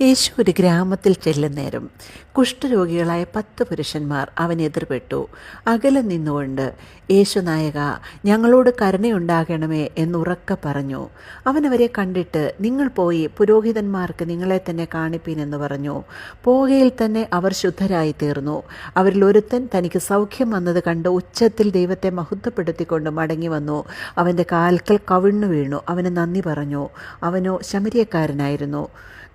യേശു ഒരു ഗ്രാമത്തിൽ ചെല്ലുന്നേരം കുഷ്ഠരോഗികളായ പത്ത് പുരുഷന്മാർ അവൻ എതിർപ്പെട്ടു. അകലെ നിന്നുകൊണ്ട് യേശു നായക ഞങ്ങളോട് കരുണയുണ്ടാകണമേ എന്നുറക്കെ പറഞ്ഞു. അവനവരെ കണ്ടിട്ട് നിങ്ങൾ പോയി പുരോഹിതന്മാർക്ക് നിങ്ങളെ തന്നെ കാണിപ്പീനെന്ന് പറഞ്ഞു. പോകയിൽ തന്നെ അവർ ശുദ്ധരായി തീർന്നു അവരിൽ ഒരുത്തൻ തനിക്ക് സൗഖ്യം വന്നത് കണ്ട് ഉച്ചത്തിൽ ദൈവത്തെ മഹത്വപ്പെടുത്തിക്കൊണ്ട് മടങ്ങി വന്നു. അവന്റെ കാൽക്കൽ കവിണ്ണു വീണു. അവന് നന്ദി പറഞ്ഞു. അവനോ ശമരിയക്കാരനായിരുന്നു.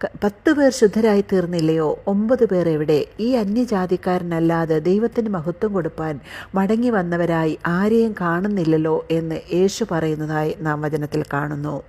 ക- പത്ത് പേർ ശുദ്ധരായി തീർന്നില്ലയോ? ഒമ്പത് പേർ എവിടെ? ഈ അന്യജാതിക്കാരനല്ലാതെ ദൈവത്തിന് മഹത്വം കൊടുപ്പാൻ മടങ്ങി വന്നവരായി ആരെയും കാണുന്നില്ലല്ലോ എന്ന് യേശു പറയുന്നതായി നാം വചനത്തിൽ കാണുന്നു.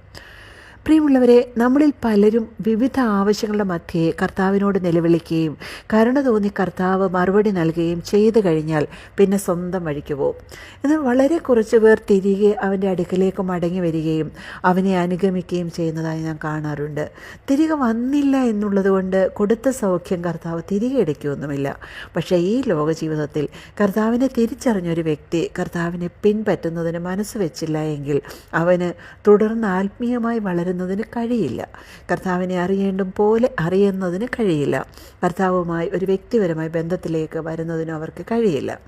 പ്രിയമുള്ളവരെ നമ്മളിൽ പലരും വിവിധ ആവശ്യങ്ങളുടെ മധ്യേ കർത്താവിനോട് നിലവിളിക്കുകയും കരുണ തോന്നി കർത്താവ് മറുപടി നൽകുകയും ചെയ്തു കഴിഞ്ഞാൽ പിന്നെ സ്വന്തം വഴിക്ക് പോകും എന്നാൽ വളരെ കുറച്ച് പേർ തിരികെ അവന്റെ അടുക്കലേക്ക് മടങ്ങി വരികയും അവനെ അനുഗമിക്കുകയും ചെയ്യുന്നതായി ഞാൻ കാണാറുണ്ട്. തിരികെ വന്നില്ല എന്നുള്ളത് കൊണ്ട് കൊടുത്ത സൗഖ്യം കർത്താവ് തിരികെ എടുക്കുകയൊന്നുമില്ല. പക്ഷേ ഈ ലോക ജീവിതത്തിൽ കർത്താവിനെ തിരിച്ചറിഞ്ഞൊരു വ്യക്തി കർത്താവിനെ പിൻപറ്റുന്നതിന് മനസ്സ് വെച്ചില്ല എങ്കിൽ അവന് തുടർന്ന് ആത്മീയമായി വളരുന്നതിന് കഴിയില്ല. കർത്താവിനെ അറിയേണ്ടും പോലെ അറിയുന്നതിന് കഴിയില്ല. കർത്താവുമായി ഒരു വ്യക്തിപരമായ ബന്ധത്തിലേക്ക് വരുന്നതിനും അവർക്ക് കഴിയില്ല.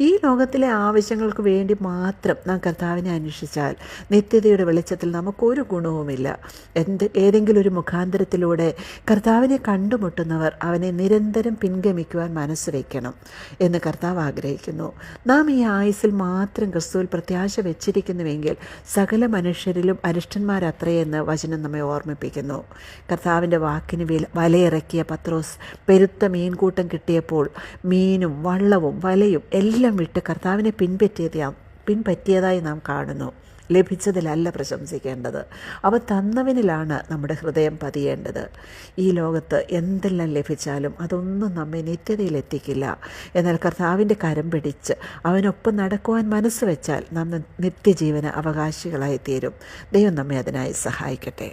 ഈ ലോകത്തിലെ ആവശ്യങ്ങൾക്ക് വേണ്ടി മാത്രം നാം കർത്താവിനെ അന്വേഷിച്ചാൽ നിത്യതയുടെ വെളിച്ചത്തിൽ നമുക്കൊരു ഗുണവുമില്ല. എന്ത് ഏതെങ്കിലും ഒരു മുഖാന്തരത്തിലൂടെ കർത്താവിനെ കണ്ടുമുട്ടുന്നവർ അവനെ നിരന്തരം പിൻഗമിക്കുവാൻ മനസ്സ് വയ്ക്കണം എന്ന് കർത്താവ് ആഗ്രഹിക്കുന്നു. നാം ഈ ആയുസിൽ മാത്രം ക്രിസ്തുവിൽ പ്രത്യാശ വെച്ചിരിക്കുന്നുവെങ്കിൽ സകല മനുഷ്യരിലും അരിഷ്ടന്മാരത്രയെന്ന് വചനം നമ്മെ ഓർമ്മിപ്പിക്കുന്നു. കർത്താവിന്റെ വാക്കിന് വില വലയിറക്കിയ പത്രോസ് പെരുത്ത മീൻകൂട്ടം കിട്ടിയപ്പോൾ മീനും വള്ളവും വലയും എല്ലാം വിട്ട് കർത്താവിനെ പിൻപറ്റിയതാ പിൻപറ്റിയതായി നാം കാണുന്നു. ലഭിച്ചതിലല്ല പ്രശംസിക്കേണ്ടത്. അവ തന്നവനിലാണ് നമ്മുടെ ഹൃദയം പതിയേണ്ടത്. ഈ ലോകത്ത് എന്തെല്ലാം ലഭിച്ചാലും അതൊന്നും നമ്മെ നിത്യതയിലെത്തിക്കില്ല. എന്നാൽ കർത്താവിന്റെ കരം പിടിച്ച് അവനൊപ്പം നടക്കുവാൻ മനസ്സ് വെച്ചാൽ നാം നിത്യജീവന അവകാശികളായി തീരും ദൈവം നമ്മെ അതിനായി സഹായിക്കട്ടെ.